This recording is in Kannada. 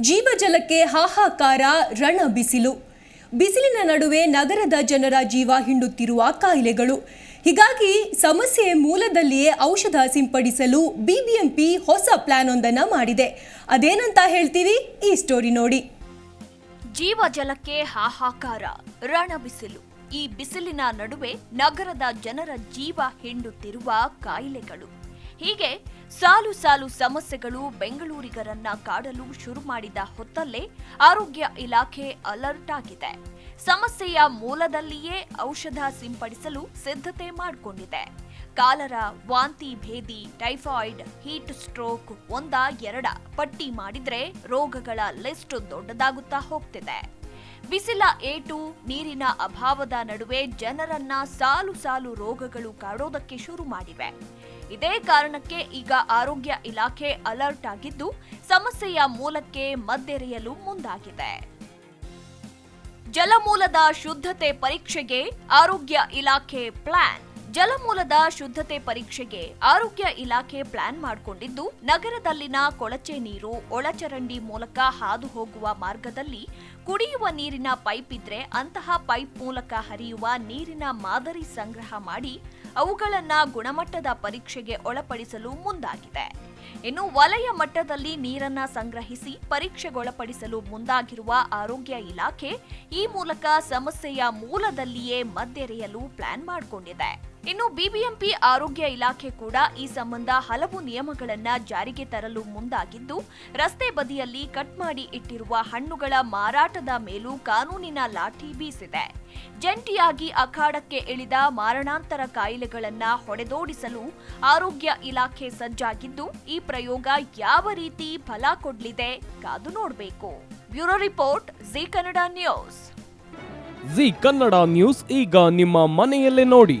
ಜೀವಜಲಕ್ಕೆ ಹಾಹಾಕಾರ ರಣ ಬಿಸಿಲು ಬಿಸಿಲಿನ ನಡುವೆ ನಗರದ ಜನರ ಜೀವ ಹಿಂಡುತ್ತಿರುವ ಕಾಯಿಲೆಗಳು. ಹೀಗಾಗಿ ಸಮಸ್ಯೆ ಮೂಲದಲ್ಲಿಯೇ ಔಷಧ ಸಿಂಪಡಿಸಲು ಬಿಬಿಎಂಪಿ ಹೊಸ ಪ್ಲಾನ್ ಒಂದನ್ನು ಮಾಡಿದೆ. ಅದೇನಂತ ಹೇಳ್ತೀವಿ ಈ ಸ್ಟೋರಿ ನೋಡಿ. ಜೀವ ಜಲಕ್ಕೆ ಹಾಹಾಕಾರ ರಣ ಬಿಸಿಲು ಈ ಬಿಸಿಲಿನ ನಡುವೆ ನಗರದ ಜನರ ಜೀವ ಹಿಂಡುತ್ತಿರುವ ಕಾಯಿಲೆಗಳು. ಹೀಗೆ ಸಾಲು ಸಾಲು ಸಮಸ್ಯೆಗಳು ಬೆಂಗಳೂರಿಗರನ್ನ ಕಾಡಲು ಶುರು ಮಾಡಿದ ಹೊತ್ತಲ್ಲೇ ಆರೋಗ್ಯ ಇಲಾಖೆ ಅಲರ್ಟ್ ಆಗಿದೆ. ಸಮಸ್ಯೆಯ ಮೂಲದಲ್ಲಿಯೇ ಔಷಧ ಸಿಂಪಡಿಸಲು ಸಿದ್ಧತೆ ಮಾಡಿಕೊಂಡಿದೆ. ಕಾಲರ, ವಾಂತಿ ಭೇದಿ, ಟೈಫಾಯ್ಡ್, ಹೀಟ್ ಸ್ಟ್ರೋಕ್ ಒಂದ ಎರಡ ಪಟ್ಟಿ ಮಾಡಿದ್ರೆ ರೋಗಗಳ ಲಿಸ್ಟ್ ದೊಡ್ಡದಾಗುತ್ತಾ ಹೋಗ್ತಿದೆ. ಬಿಸಿಲ ಏಟು, ನೀರಿನ ಅಭಾವದ ನಡುವೆ ಜನರನ್ನ ಸಾಲು ಸಾಲು ರೋಗಗಳು ಕಾಡೋದಕ್ಕೆ ಶುರು ಮಾಡಿವೆ. ಇದೇ ಕಾರಣಕ್ಕೆ ಈಗ ಆರೋಗ್ಯ ಇಲಾಖೆ ಅಲರ್ಟ್ ಆಗಿದ್ದು, ಸಮಸ್ಯೆಯ ಮೂಲಕ್ಕೆ ಮದ್ದೆರೆಯಲು ಮುಂದಾಗಿದೆ. ಜಲಮೂಲದ ಶುದ್ಧತೆ ಪರೀಕ್ಷೆಗೆ ಆರೋಗ್ಯ ಇಲಾಖೆ ಪ್ಲಾನ್. ಜಲಮೂಲದ ಶುದ್ಧತೆ ಪರೀಕ್ಷೆಗೆ ಆರೋಗ್ಯ ಇಲಾಖೆ ಪ್ಲಾನ್ ಮಾಡಿಕೊಂಡಿದ್ದು, ನಗರದಲ್ಲಿನ ಕೊಳಚೆ ನೀರು, ಒಳಚರಂಡಿ ಮೂಲಕ ಹಾದು ಹೋಗುವ ಮಾರ್ಗದಲ್ಲಿ ಕುಡಿಯುವ ನೀರಿನ ಪೈಪ್ ಇದ್ರೆ ಅಂತಹ ಪೈಪ್ ಮೂಲಕ ಹರಿಯುವ ನೀರಿನ ಮಾದರಿ ಸಂಗ್ರಹ ಮಾಡಿ ಅವುಗಳನ್ನ ಗುಣಮಟ್ಟದ ಪರೀಕ್ಷೆಗೆ ಒಳಪಡಿಸಲು ಮುಂದಾಗಿದೆ. ಇನ್ನು ವಲಯ ಮಟ್ಟದಲ್ಲಿ ನೀರನ್ನ ಸಂಗ್ರಹಿಸಿ ಪರೀಕ್ಷೆಗೊಳಪಡಿಸಲು ಮುಂದಾಗಿರುವ ಆರೋಗ್ಯ ಇಲಾಖೆ ಈ ಮೂಲಕ ಸಮಸ್ಯೆಯ ಮೂಲದಲ್ಲಿಯೇ ಮದ್ದೆರೆಯಲು ಪ್ಲಾನ್ ಮಾಡಿಕೊಂಡಿದೆ. ಇನ್ನು ಬಿಬಿಎಂಪಿ ಆರೋಗ್ಯ ಇಲಾಖೆ ಕೂಡ ಈ ಸಂಬಂಧ ಹಲವು ನಿಯಮಗಳನ್ನು ಜಾರಿಗೆ ತರಲು ಮುಂದಾಗಿದ್ದು, ರಸ್ತೆ ಬದಿಯಲ್ಲಿ ಕಟ್ ಮಾಡಿ ಇಟ್ಟಿರುವ ಹಣ್ಣುಗಳ ಮಾರಾಟದ ಮೇಲೂ ಕಾನೂನಿನ ಲಾಠಿ ಬೀಸಿದೆ. ಜಂಟಿಯಾಗಿ ಅಖಾಡಕ್ಕೆ ಇಳಿದ ಮಾರಣಾಂತರ ಕಾಯಿಲೆಗಳನ್ನ ಹೊಡೆದೋಡಿಸಲು ಆರೋಗ್ಯ ಇಲಾಖೆ ಸಜ್ಜಾಗಿದ್ದು, ಈ ಪ್ರಯೋಗ ಯಾವ ರೀತಿ ಫಲ ಕೊಡಲಿದೆ ಕಾದು ನೋಡಬೇಕು. Bureau report, Zee Kannada news. Zee Kannada news ಈಗ ನಿಮ್ಮ ಮನೆಯಲ್ಲೇ ನೋಡಿ.